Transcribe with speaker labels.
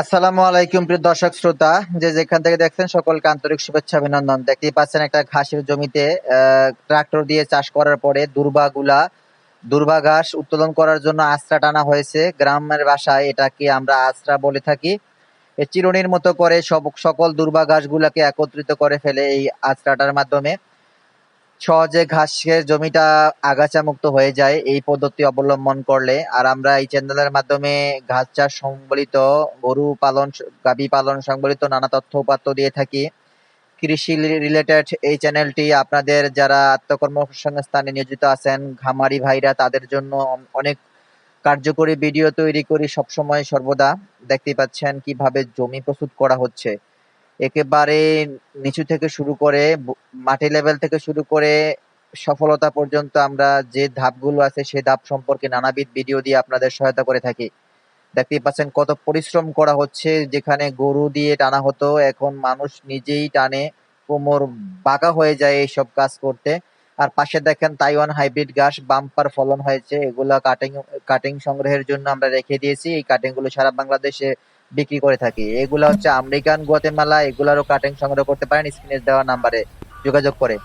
Speaker 1: আসসালামু আলাইকুম, প্রিয় দর্শক শ্রোতা। যে যেখান থেকে দেখছেন, সকলকে আন্তরিক শুভেচ্ছা, অভিনন্দন। দেখতেই পাচ্ছেন একটা ঘাসের জমিতে ট্রাক্টর দিয়ে চাষ করার পরে দুর্বাগুলা দুর্বা ঘাস উত্তোলন করার জন্য আশ্রা টানা হয়েছে। গ্রামের ভাষায় এটাকে আমরা আশ্রা বলে থাকি। চিরুনির মতো করে সব, সকল দুর্বা ঘাসগুলাকে একত্রিত করে ফেলে এই আশ্রাটার মাধ্যমে। সহজে ঘাসের জমিটা আগাছা মুক্ত হয়ে যায়, এই পদ্ধতি অবলম্বন করলে। আর আমরা এই চ্যানেলের মাধ্যমে ঘাস চাষ সম্বলিত, গরু পালন গাভী পালন সম্বলিত নানা তথ্য উপাত্ত দিয়ে থাকি। কৃষি রিলেটেড এই চ্যানেলটি আপনাদের যারা আত্মকর্মসংস্থানে নিয়োজিত আছেন, ঘামারি ভাইরা, তাদের জন্য অনেক কার্যকরী ভিডিও তৈরি করি সবসময় সর্বদা। দেখতে পাচ্ছেন কীভাবে জমি প্রস্তুত করা হচ্ছে। একেবারে নিচু থেকে শুরু করে মাটি লেভেল থেকে শুরু করে সফলতা পর্যন্ত আমরা যে ধাপগুলো আছে সেই ধাপ সম্পর্কে নানাবিধ ভিডিও দিয়ে আপনাদের সহায়তা করে থাকি। দেখতেই পাচ্ছেন কত পরিশ্রম করা হচ্ছে, যেখানে গরু দিয়ে টানা হতো, এখন মানুষ নিজেই টানে, কোমর বাঁকা হয়ে যায় এইসব কাজ করতে। আর পাশে দেখেন তাইওয়ান হাইব্রিড ঘাস, বাম্পার ফলন হয়েছে, এগুলা কাটিং কাটিং সংগ্রহের জন্য আমরা রেখে দিয়েছি। এই কাটিংগুলো সারা বাংলাদেশে বিক্রি করে থাকি। এগুলা হচ্ছে আমেরিকান, গুয়াতেমালা, এগুলারও কাটিং সংগ্রহ করতে পারেন। স্ক্রিনে দেওয়া নাম্বারে যোগাযোগ করে।